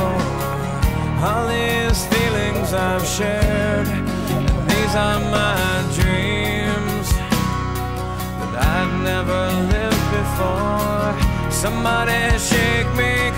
All these feelings I've shared, these are my dreams that I've never lived before. Somebody shake me.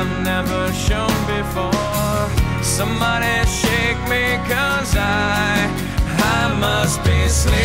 I've never shown before. Somebody shake me, cause I, I must be sleeping.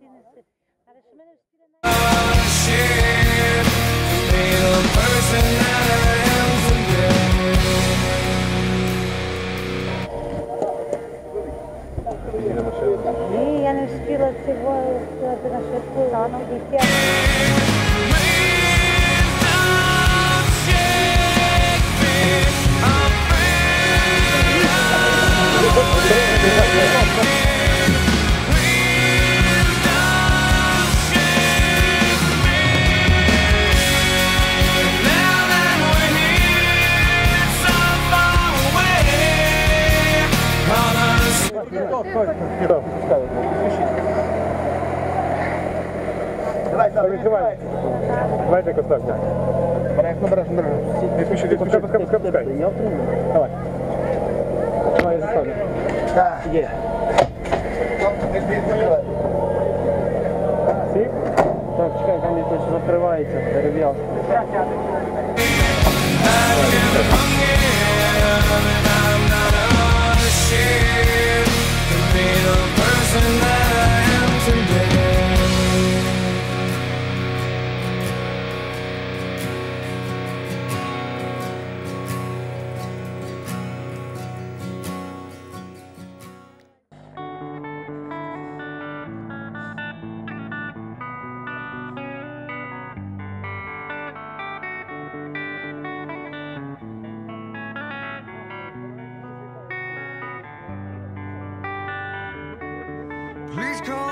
і не встиг. Але ж мене встигли на Ashamed to be the person that I am today. Їде машина. Ні, я не встигла цього сказати на швидку. Рано дитя. Що, пускай. Переживай. Давайте костак. Береш, набереш, набереш. Не спіши, не пускай, пускай, пускай, пускай. Давай. Давай, я заставлю. Є. Сік? Так, чекай, там якось закривається, перев'яв. Please come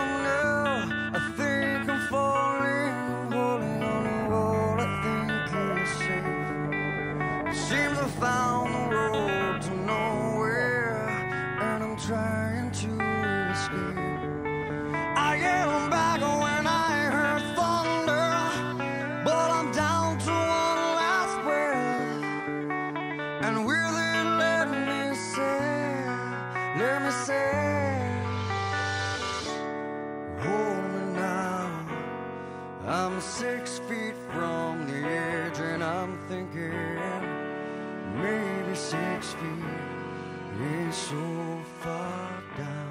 I'm six feet from the edge, and I'm thinking maybe six feet is so far down.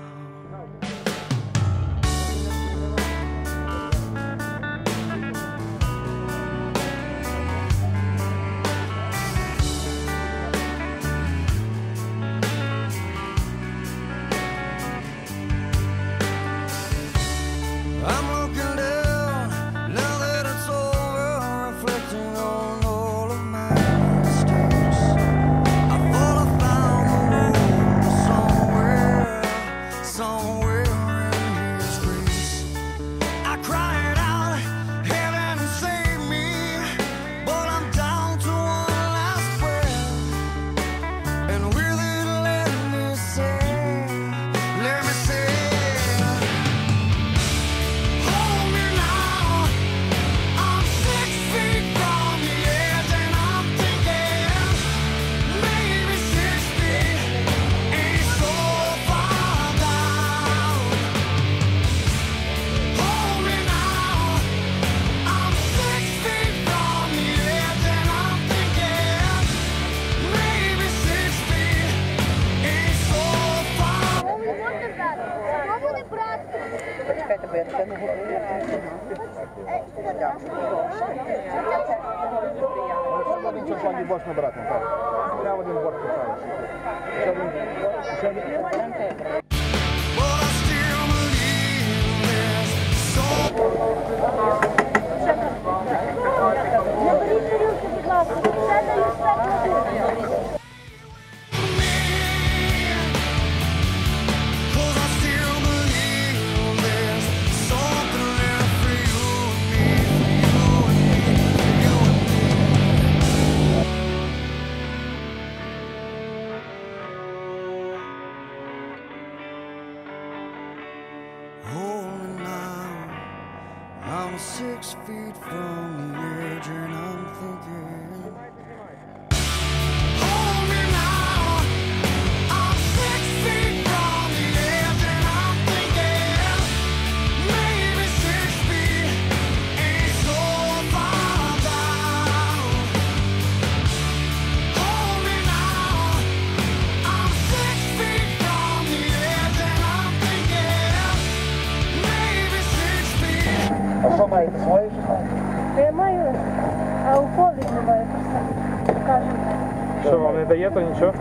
Один черпак і борщ набирати, так. Ще один борщ поставити. Ще один. Ще один. Что, вам то ничего?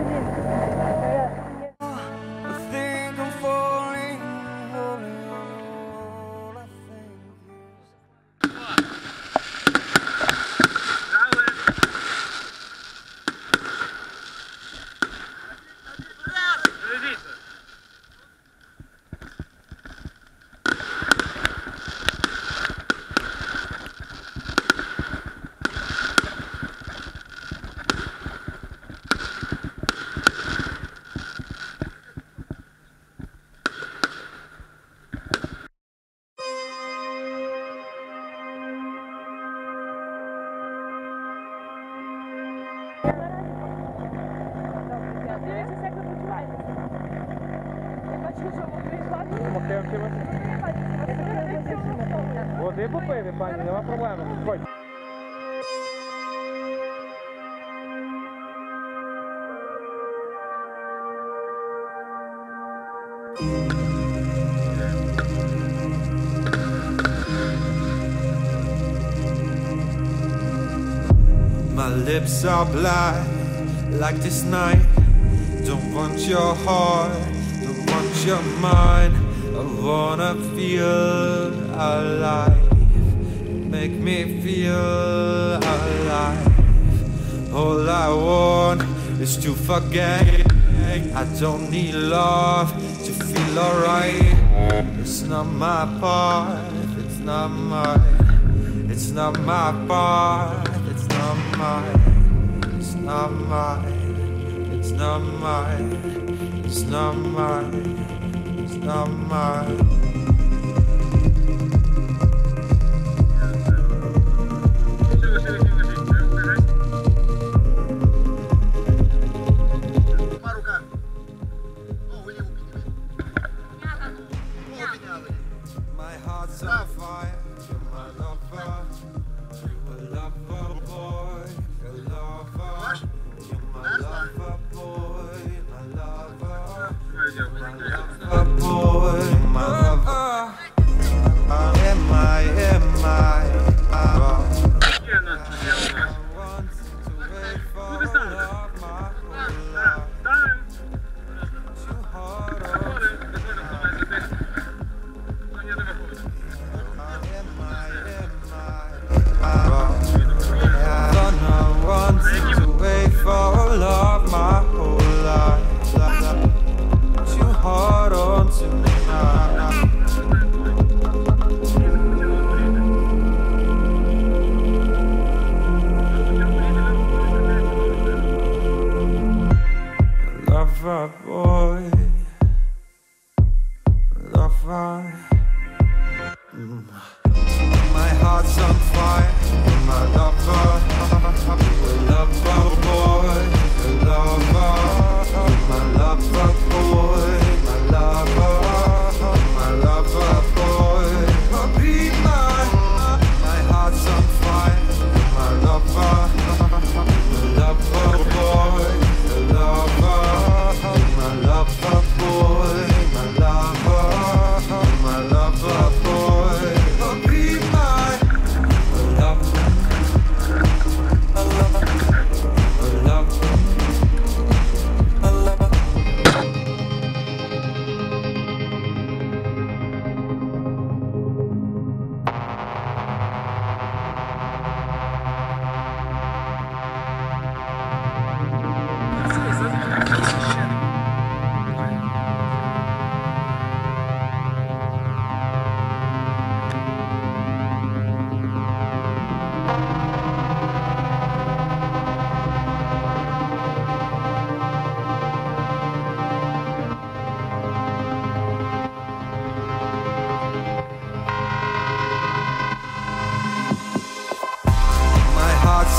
Пані, нема My lips are black like this night. Don't want your heart, don't want your mind wanna feel alive. Make me feel alive. All I want is to forget. I don't need love to feel alright. It's not my part. It's not mine. It's not my part. It's not mine. It's not mine. It's not mine. It's not mine not mine.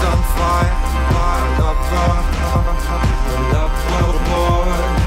On fire. I love her, I love her more.